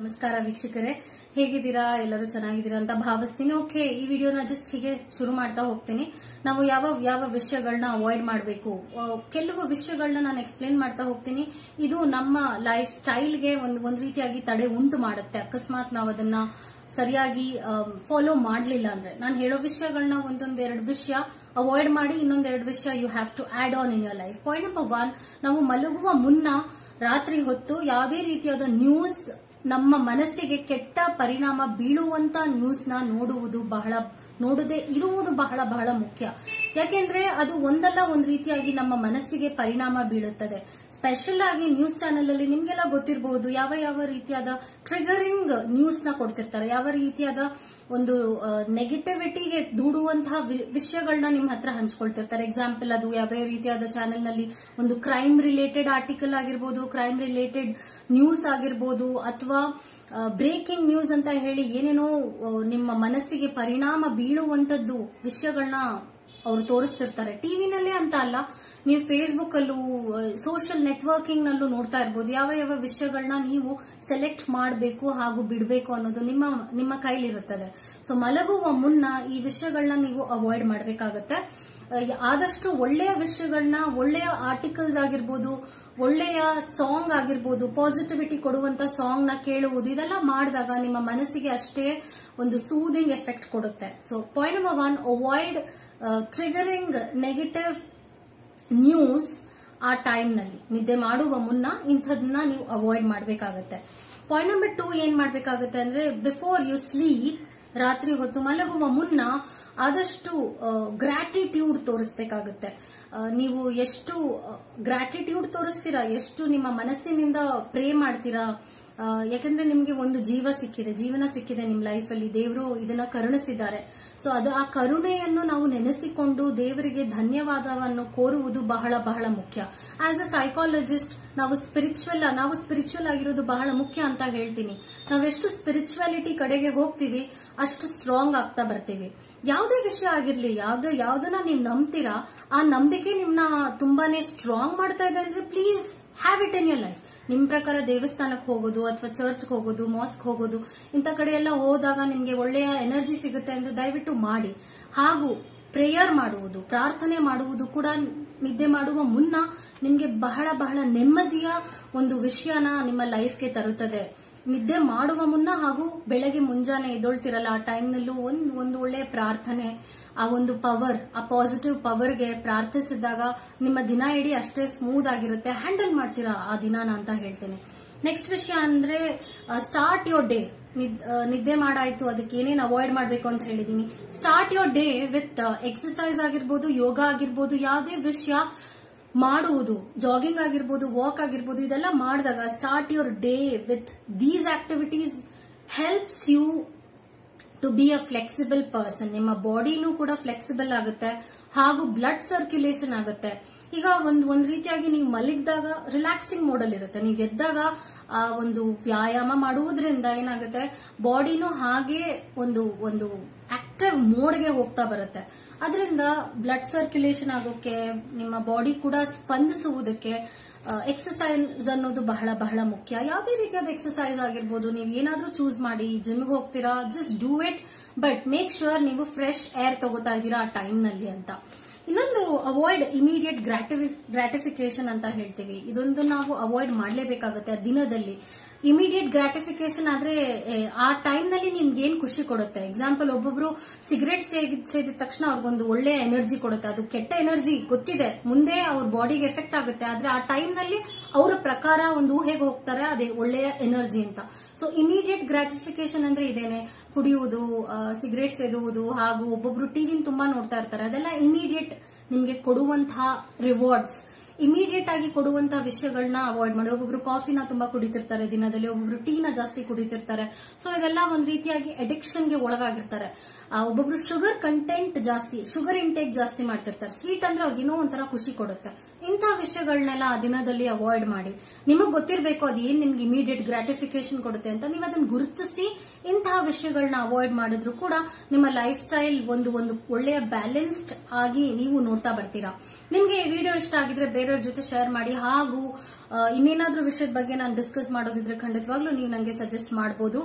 ನಮಸ್ಕಾರ ವೀಕ್ಷಕರೇ. ಹೇಗಿದ್ದೀರಾ? ಎಲ್ಲರೂ ಚೆನ್ನಾಗಿದ್ದೀರಾ ಅಂತ ಭಾವಿಸ್ತೀನಿ. ಓಕೆ ಈ ವಿಡಿಯೋನ ಜಸ್ಟ್ ಹೀಗೆ ಶುರು ಮಾಡ್ತಾ ಹೋಗ್ತೀನಿ. ನಾವು ಯಾವ ಯಾವ ವಿಷಯಗಳನ್ನ ಅವಾಯ್ಡ್ ಮಾಡಬೇಕು? ಕೆಲವು ವಿಷಯಗಳನ್ನ ನಾನು ಎಕ್ಸ್ಪ್ಲೇನ್ ಮಾಡ್ತಾ ಹೋಗ್ತೀನಿ. ಇದು ನಮ್ಮ ಲೈಫ್ ಸ್ಟೈಲ್ಗೆ ಒಂದು ಒಂದು ರೀತಿಯಾಗಿ ತಡೆ ಉಂಟು ಮಾಡುತ್ತೆ. ಅಕಸ್ಮಾತ್ ನಾವು ಅದನ್ನ ಸರಿಯಾಗಿ ಫಾಲೋ ಮಾಡಲಿಲ್ಲ ಅಂದ್ರೆ. ನಾನು ಹೇಳೋ ವಿಷಯಗಳನ್ನ ಒಂದೊಂದೆರಡು ವಿಷಯ ಅವಾಯ್ಡ್ ಮಾಡಿ ಇನ್ನೊಂದೆರಡು ವಿಷಯ you have to add on in your life point number one ನಾವು ಮಲಗುವ ಮುನ್ನ ರಾತ್ರಿ ಹೊತ್ತು ಯಾವುದೇ ರೀತಿಯಾದ ನ್ಯೂಸ್ ನಮ್ಮ ಮನಸ್ಸಿಗೆ ಕೆಟ್ಟ ಪರಿಣಾಮ ಬೀಳುವಂತ ನ್ಯೂಸ್ನ ನೋಡುವುದು ಬಹಳ ನೋಡದೆ ಇರುವುದು ಬಹಳ ಬಹಳ ಮುಖ್ಯ. ಯಾಕೆಂದ್ರೆ ಅದು ಒಂದಲ್ಲ ಒಂದ್ ರೀತಿಯಾಗಿ ನಮ್ಮ ಮನಸ್ಸಿಗೆ ಪರಿಣಾಮ ಬೀಳುತ್ತದೆ. ಸ್ಪೆಷಲ್ ಆಗಿ ನ್ಯೂಸ್ ಚಾನೆಲ್ ಅಲ್ಲಿ ನಿಮ್ಗೆಲ್ಲ ಗೊತ್ತಿರಬಹುದು ಯಾವ ಯಾವ ರೀತಿಯಾದ ಟ್ರಿಗರಿಂಗ್ ನ್ಯೂಸ್ನ ಕೊಡ್ತಿರ್ತಾರೆ. ಯಾವ ರೀತಿಯಾದ ಒಂದು ನೆಗೆಟಿವಿಟಿಗೆ ದೂಡುವಂತಹ ವಿಷಯಗಳನ್ನ ನಿಮ್ ಹತ್ರ ಹಂಚ್ಕೊಳ್ತಿರ್ತಾರೆ. ಎಕ್ಸಾಂಪಲ್ ಅದು ಯಾವುದೇ ರೀತಿಯಾದ ಚಾನೆಲ್ನಲ್ಲಿ ಒಂದು ಕ್ರೈಮ್ ರಿಲೇಟೆಡ್ ಆರ್ಟಿಕಲ್ ಆಗಿರ್ಬೋದು ಕ್ರೈಮ್ ರಿಲೇಟೆಡ್ ನ್ಯೂಸ್ ಆಗಿರ್ಬೋದು, ಅಥವಾ ಬ್ರೇಕಿಂಗ್ ನ್ಯೂಸ್ ಅಂತ ಹೇಳಿ ಏನೇನೋ ನಿಮ್ಮ ಮನಸ್ಸಿಗೆ ಪರಿಣಾಮ ಬೀಳುವಂತದ್ದು ವಿಷಯಗಳನ್ನ ಅವರು ತೋರಿಸ್ತಿರ್ತಾರೆ. ಟಿವಿನಲ್ಲೇ ಅಂತ ಅಲ್ಲ, ನೀವು ಫೇಸ್ಬುಕ್ ಅಲ್ಲೂ ಸೋಷಿಯಲ್ ನೆಟ್ವರ್ಕಿಂಗ್ ನಲ್ಲೂ ನೋಡ್ತಾ ಇರ್ಬೋದು. ಯಾವ ಯಾವ ವಿಷಯಗಳನ್ನ ನೀವು ಸೆಲೆಕ್ಟ್ ಮಾಡಬೇಕು ಹಾಗೂ ಬಿಡಬೇಕು ಅನ್ನೋದು ನಿಮ್ಮ ನಿಮ್ಮ ಕೈಲಿರುತ್ತದೆ. ಸೊ ಮಲಗುವ ಮುನ್ನ ಈ ವಿಷಯಗಳನ್ನ ನೀವು ಅವಾಯ್ಡ್ ಮಾಡಬೇಕಾಗತ್ತೆ. ಆದಷ್ಟು ಒಳ್ಳೆಯ ವಿಷಯಗಳನ್ನ ಒಳ್ಳೆಯ ಆರ್ಟಿಕಲ್ಸ್ ಆಗಿರ್ಬೋದು, ಒಳ್ಳೆಯ ಸಾಂಗ್ ಆಗಿರ್ಬೋದು ಪಾಸಿಟಿವಿಟಿ ಕೊಡುವಂತ ಸಾಂಗ್ನ ಕೇಳುವುದು, ಇದೆಲ್ಲ ಮಾಡಿದಾಗ ನಿಮ್ಮ ಮನಸ್ಸಿಗೆ ಅಷ್ಟೇ ಒಂದು ಸೂದಿಂಗ್ ಎಫೆಕ್ಟ್ ಕೊಡುತ್ತೆ. So point number one avoid triggering negative news ಆ ಟೈಮ್ನಲ್ಲಿ. ನಿದ್ದೆ ಮಾಡುವ ಮುನ್ನ ಇಂಥದನ್ನ ನೀವು ಅವಾಯ್ಡ್ ಮಾಡಬೇಕಾಗತ್ತೆ. ಪಾಯಿಂಟ್ ನಂಬರ್ ಟೂ ಏನ್ ಮಾಡಬೇಕಾಗುತ್ತೆ ಅಂದ್ರೆ ಬಿಫೋರ್ ಯು ಸ್ಲೀಪ್ ರಾತ್ರಿ ಹೊತ್ತು ಮಲಗುವ ಮುನ್ನ ಆದಷ್ಟು ಗ್ರಾಟಿಟ್ಯೂಡ್ ತೋರಿಸಬೇಕಾಗುತ್ತೆ. ನೀವು ಎಷ್ಟು ಗ್ರಾಟಿಟ್ಯೂಡ್ ತೋರಿಸ್ತೀರಾ? ಎಷ್ಟು ನಿಮ್ಮ ಮನಸ್ಸಿನಿಂದ ಪ್ರೇ ಮಾಡ್ತೀರಾ? ಯಾಕಂದ್ರೆ ನಿಮ್ಗೆ ಒಂದು ಜೀವ ಸಿಕ್ಕಿದೆ, ಜೀವನ ಸಿಕ್ಕಿದೆ ನಿಮ್ ಲೈಫ್ ಅಲ್ಲಿ. ದೇವರು ಇದನ್ನ ಕರುಣಿಸಿದ್ದಾರೆ. ಸೊ ಅದು ಆ ಕರುಣೆಯನ್ನು ನಾವು ನೆನೆಸಿಕೊಂಡು ದೇವರಿಗೆ ಧನ್ಯವಾದವನ್ನು ಕೋರುವುದು ಬಹಳ ಬಹಳ ಮುಖ್ಯ. ಆಸ್ ಅ ಸೈಕಾಲಜಿಸ್ಟ್ ನಾವು ಸ್ಪಿರಿಚುವಲ್ ನಾವು ಸ್ಪಿರಿಚುವಲ್ ಆಗಿರೋದು ಬಹಳ ಮುಖ್ಯ ಅಂತ ಹೇಳ್ತೀನಿ. ನಾವೆಷ್ಟು ಸ್ಪಿರಿಚುವಾಲಿಟಿ ಕಡೆಗೆ ಹೋಗ್ತೀವಿ, ಅಷ್ಟು ಸ್ಟ್ರಾಂಗ್ ಆಗ್ತಾ ಬರ್ತೀವಿ. ಯಾವುದೇ ವಿಷಯ ಆಗಿರ್ಲಿ, ಯಾವ್ದು, ಯಾವ್ದನ್ನ ನೀವು ನಂಬ್ತೀರಾ, ಆ ನಂಬಿಕೆ ನಿಮ್ನ ತುಂಬಾನೇ ಸ್ಟ್ರಾಂಗ್ ಮಾಡ್ತಾ ಇದೆ ಅಂದ್ರೆ please have it in your life ನಿಮ್ ಪ್ರಕಾರ ದೇವಸ್ಥಾನಕ್ಕೆ ಹೋಗೋದು ಅಥವಾ ಚರ್ಚ್ ಹೋಗೋದು ಮಾಸ್ಕ್ ಹೋಗೋದು, ಇಂಥ ಕಡೆ ಎಲ್ಲ ಹೋದಾಗ ನಿಮ್ಗೆ ಒಳ್ಳೆಯ ಎನರ್ಜಿ ಸಿಗುತ್ತೆ ಎಂದು ದಯವಿಟ್ಟು ಮಾಡಿ. ಹಾಗೂ ಪ್ರೇಯರ್ ಮಾಡುವುದು, ಪ್ರಾರ್ಥನೆ ಮಾಡುವುದು ಕೂಡ ನಿದ್ದೆ ಮಾಡುವ ಮುನ್ನ ನಿಮ್ಗೆ ಬಹಳ ಬಹಳ ನೆಮ್ಮದಿಯ ಒಂದು ವಿಷಯನ ನಿಮ್ಮ ಲೈಫ್ಗೆ ತರುತ್ತದೆ. ನಿದ್ದೆ ಮಾಡುವ ಮುನ್ನ ಹಾಗೂ ಬೆಳಗ್ಗೆ ಮುಂಜಾನೆ ಎದ್ದೊಳ್ತಿರಲ್ಲ, ಆ ಟೈಮ್ನಲ್ಲೂ ಒಂದು ಒಂದು ಒಳ್ಳೆ ಪ್ರಾರ್ಥನೆ, ಆ ಒಂದು ಪವರ್, ಆ ಪಾಸಿಟಿವ್ ಪವರ್ಗೆ ಪ್ರಾರ್ಥಿಸಿದಾಗ ನಿಮ್ಮ ದಿನ ಇಡೀ ಅಷ್ಟೇ ಸ್ಮೂತ್ ಆಗಿರುತ್ತೆ. ಹ್ಯಾಂಡಲ್ ಮಾಡ್ತೀರಾ ಆ ದಿನಾನ ಅಂತ ಹೇಳ್ತೇನೆ. ನೆಕ್ಸ್ಟ್ ವಿಷಯ ಅಂದ್ರೆ ಸ್ಟಾರ್ಟ್ ಯೋರ್ ಡೇ ನಿದ್ದೆ ಮಾಡಾಯ್ತು, ಅದಕ್ಕೆ ಏನೇನು ಅವಾಯ್ಡ್ ಮಾಡಬೇಕು ಅಂತ ಹೇಳಿದೀನಿ. Start your day with exercise ಆಗಿರ್ಬೋದು, ಯೋಗ ಆಗಿರ್ಬೋದು, ಯಾವುದೇ ವಿಷಯ ಮಾಡುವುದು ಜಾಗಿಂಗ್ ಆಗಿರ್ಬೋದು ವಾಕ್ ಆಗಿರ್ಬೋದು, ಇದೆಲ್ಲ ಮಾಡಿದಾಗ start your day with these activities helps you to be a flexible person ನಿಮ್ಮ ಬಾಡಿನೂ ಕೂಡ ಫ್ಲೆಕ್ಸಿಬಲ್ ಆಗುತ್ತೆ, ಹಾಗೂ ಬ್ಲಡ್ ಸರ್ಕ್ಯುಲೇಷನ್ ಆಗುತ್ತೆ. ಈಗ ಒಂದ್ ಒಂದ್ ರೀತಿಯಾಗಿ ನೀವು ಮಲಗಿದಾಗ ರಿಲ್ಯಾಕ್ಸಿಂಗ್ ಮೋಡಲ್ ಇರುತ್ತೆ. ನೀವು ಎದ್ದಾಗ, ಆ, ಒಂದು ವ್ಯಾಯಾಮ ಮಾಡುವುದರಿಂದ ಏನಾಗುತ್ತೆ ಬಾಡಿನೂ ಹಾಗೆ ಒಂದು ಒಂದು ಆಕ್ಟಿವ್ ಮೋಡ್ಗೆ ಹೋಗ್ತಾ ಬರುತ್ತೆ. ಅದರಿಂದ ಬ್ಲಡ್ ಸರ್ಕ್ಯುಲೇಷನ್ ಆಗೋಕೆ, ನಿಮ್ಮ ಬಾಡಿ ಕೂಡ ಸ್ಪಂದಿಸುವುದಕ್ಕೆ ಎಕ್ಸಸೈಸ್ ಅನ್ನೋದು ಬಹಳ ಬಹಳ ಮುಖ್ಯ. ಯಾವುದೇ ರೀತಿಯಾದ ಎಕ್ಸಸೈಸ್ ಆಗಿರ್ಬೋದು, ನೀವು ಏನಾದರೂ ಚೂಸ್ ಮಾಡಿ ಜಿಮ್ಗೆ ಹೋಗ್ತೀರಾ just do it but make sure ನೀವು ಫ್ರೆಶ್ ಏರ್ ತಗೋತಾ ಇದ್ದೀರಾ ಆ ಟೈಮ್ನಲ್ಲಿ ಅಂತ. ಇನ್ನೊಂದು ಅವಾಯ್ಡ್ ಇಮಿಡಿಯೇಟ್ ಗ್ರಾಟಿಫಿಕೇಶನ್ ಅಂತ ಹೇಳ್ತೀವಿ. ಇದೊಂದು ನಾವು ಅವಾಯ್ಡ್ ಮಾಡಲೇಬೇಕಾಗುತ್ತೆ ಆ ದಿನದಲ್ಲಿ. ಇಮಿಡಿಯೇಟ್ ಗ್ರಾಟಿಫಿಕೇಶನ್ ಆದ್ರೆ ಆ ಟೈಮ್ನಲ್ಲಿ ನಿಮ್ಗೆ ಏನ್ ಖುಷಿ ಕೊಡುತ್ತೆ? ಎಕ್ಸಾಂಪಲ್ ಒಬ್ಬೊಬ್ರು ಸಿಗರೇಟ್ ಸೇದಿದ ತಕ್ಷಣ ಅವ್ರಿಗೊಂದು ಒಳ್ಳೆ ಎನರ್ಜಿ ಕೊಡುತ್ತೆ. ಅದು ಕೆಟ್ಟ ಎನರ್ಜಿ ಗೊತ್ತಿದೆ. ಮುಂದೆ ಅವ್ರ ಬಾಡಿಗೆ ಎಫೆಕ್ಟ್ ಆಗುತ್ತೆ. ಆದ್ರೆ ಆ ಟೈಮ್ನಲ್ಲಿ ಅವರ ಪ್ರಕಾರ ಒಂದು ಊಹೆಗೆ ಹೋಗ್ತಾರೆ, ಅದೇ ಒಳ್ಳೆಯ ಎನರ್ಜಿ ಅಂತ. ಸೊ ಇಮಿಡಿಯೇಟ್ ಗ್ರಾಟಿಫಿಕೇಶನ್ ಅಂದ್ರೆ ಇದೇನೆ. ಕುಡಿಯುವುದು ಸಿಗರೇಟ್ ಸೇದುವುದು ಹಾಗೂ ಒಬ್ಬೊಬ್ರು ಟಿವಿನ ತುಂಬಾ ನೋಡ್ತಾ ಇರ್ತಾರೆ. ಅದೆಲ್ಲ ಇಮಿಡಿಯೇಟ್ ನಿಮ್ಗೆ ಕೊಡುವಂತಹ ರಿವಾರ್ಡ್ಸ್ ಇಮಿಡಿಯೇಟ್ ಆಗಿ ಕೊಡುವಂತಹ ವಿಷಯಗಳನ್ನ ಅವಾಯ್ಡ್ ಮಾಡಿ. ಒಬ್ಬೊಬ್ರು ಕಾಫಿನ ತುಂಬಾ ಕುಡಿತಿರ್ತಾರೆ. ದಿನದಲ್ಲಿ ಒಬ್ಬೊಬ್ರು ಟೀನ ಜಾಸ್ತಿ ಕುಡಿತಿರ್ತಾರೆ. ಸೊ ಇವೆಲ್ಲ ಒಂದ್ ರೀತಿಯಾಗಿ ಅಡಿಕ್ಷನ್ಗೆ ಒಳಗಾಗಿರ್ತಾರೆ. ಒಬ್ಬೊಬ್ರು ಶುಗರ್ ಕಂಟೆಂಟ್ ಜಾಸ್ತಿ ಶುಗರ್ ಇಂಟೇಕ್ ಜಾಸ್ತಿ ಮಾಡ್ತಿರ್ತಾರೆ. ಸ್ವೀಟ್ ಅಂದ್ರೆ ಅವ್ರಿಗೇನೋ ಒಂಥರ ಖುಷಿ ಕೊಡುತ್ತೆ. ಇಂಥ ವಿಷಯಗಳನ್ನೆಲ್ಲ ದಿನದಲ್ಲಿ ಅವಾಯ್ಡ್ ಮಾಡಿ. ನಿಮಗ್ ಗೊತ್ತಿರಬೇಕು ಅದು ಏನ್ ನಿಮ್ಗೆ ಇಮಿಡಿಯೇಟ್ ಗ್ರಾಟಿಫಿಕೇಶನ್ ಕೊಡುತ್ತೆ ಅಂತ. ನೀವು ಅದನ್ನ ಗುರುತಿಸಿ ಇಂತಹ ವಿಷಯಗಳನ್ನ ಅವಾಯ್ಡ್ ಮಾಡಿದ್ರು ಕೂಡ ನಿಮ್ಮ ಲೈಫ್ ಸ್ಟೈಲ್ ಒಂದು ಒಂದು ಒಳ್ಳೆಯ ಬ್ಯಾಲೆನ್ಸ್ಡ್ ಆಗಿ ನೀವು ನೋಡ್ತಾ ಬರ್ತೀರಾ. ನಿಮ್ಗೆ ಈ ವಿಡಿಯೋ ಇಷ್ಟ ಆಗಿದ್ರೆ ಬೇರೆ ಬೇರೆಯವ್ರ ಜೊತೆ ಶೇರ್ ಮಾಡಿ ಹಾಗೂ ಇನ್ನೇನಾದ್ರೂ ವಿಷಯದ ಬಗ್ಗೆ ನಾನು ಡಿಸ್ಕಸ್ ಮಾಡೋದಿದ್ರೆ ಖಂಡಿತವಾಗ್ಲೂ ನೀವು ನಂಗೆ ಸಜೆಸ್ಟ್ ಮಾಡಬಹುದು